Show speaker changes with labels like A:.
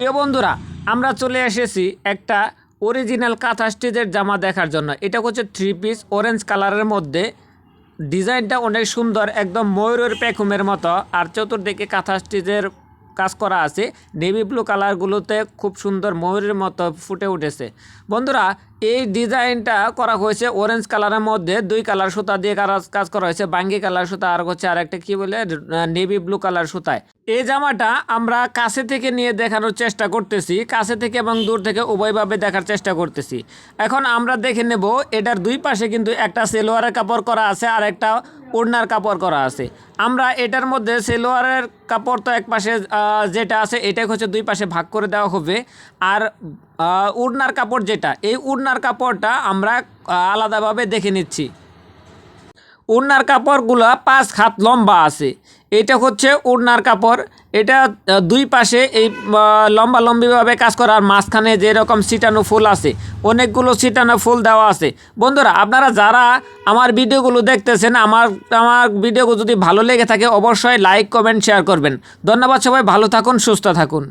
A: প্রিয় বন্ধুরা, আমরা চলে এসেছি একটা অরিজিনাল কাঁথা স্টিচের জামা দেখার জন্য। এটা হচ্ছে থ্রি পিস অরেঞ্জ কালারের মধ্যে। ডিজাইনটা অনেক সুন্দর, একদম ময়ূরের পেখুমের মতো। আর চতুর্দিকে কাঁথা স্টিচের কাজ করা আছে। নেভি ব্লু কালারগুলোতে খুব সুন্দর ময়ূরের মতো ফুটে উঠেছে। বন্ধুরা এই ডিজাইনটা করা হয়েছে অরেঞ্জ কালারের মধ্যে। দুই কালার সুতা দিয়ে কাজ করা হয়েছে। বাঙ্গি কালার সুতা, আর হচ্ছে আরেকটা কি বলে? নেভি ব্লু কালার সুতায়। এই জামাটা আমরা কাছে থেকে নিয়ে দেখানোর চেষ্টা করতেছি। কাছে থেকে এবং দূর থেকে উভয়ভাবে দেখার চেষ্টা করতেছি। এখন আমরা দেখে নেব, এটার দুই পাশে কিন্তু একটা সেলোয়ারের কাপড় করা আছে, আর একটা ওড়নার কাপড় করা আছে। আমরা এটার মধ্যে সেলোয়ারের কাপড় তো এক পাশে যেটা আছে এটাই হচ্ছে দুই পাশে ভাগ করে দেওয়া হবে। আর উড়নার কাপড় যেটা, এই ওড়নার কাপড়টা আমরা আলাদাভাবে দেখে নিচ্ছি। ওড়নার কাপড়গুলো পাঁচ হাত লম্বা আছে। এটা হচ্ছে ওড়নার কাপড়। এটা দুই পাশে এই লম্বা লম্বিভাবে কাজ করার মাঝখানে যেরকম সিটানো ফুল আছে, অনেকগুলো সিটানো ফুল দেওয়া আছে। বন্ধুরা, আপনারা যারা আমার ভিডিওগুলো দেখতেছেন, আমার আমার ভিডিওগুলো যদি ভালো লেগে থাকে, অবশ্যই লাইক, কমেন্ট, শেয়ার করবেন। ধন্যবাদ সবাই, ভালো থাকুন, সুস্থ থাকুন।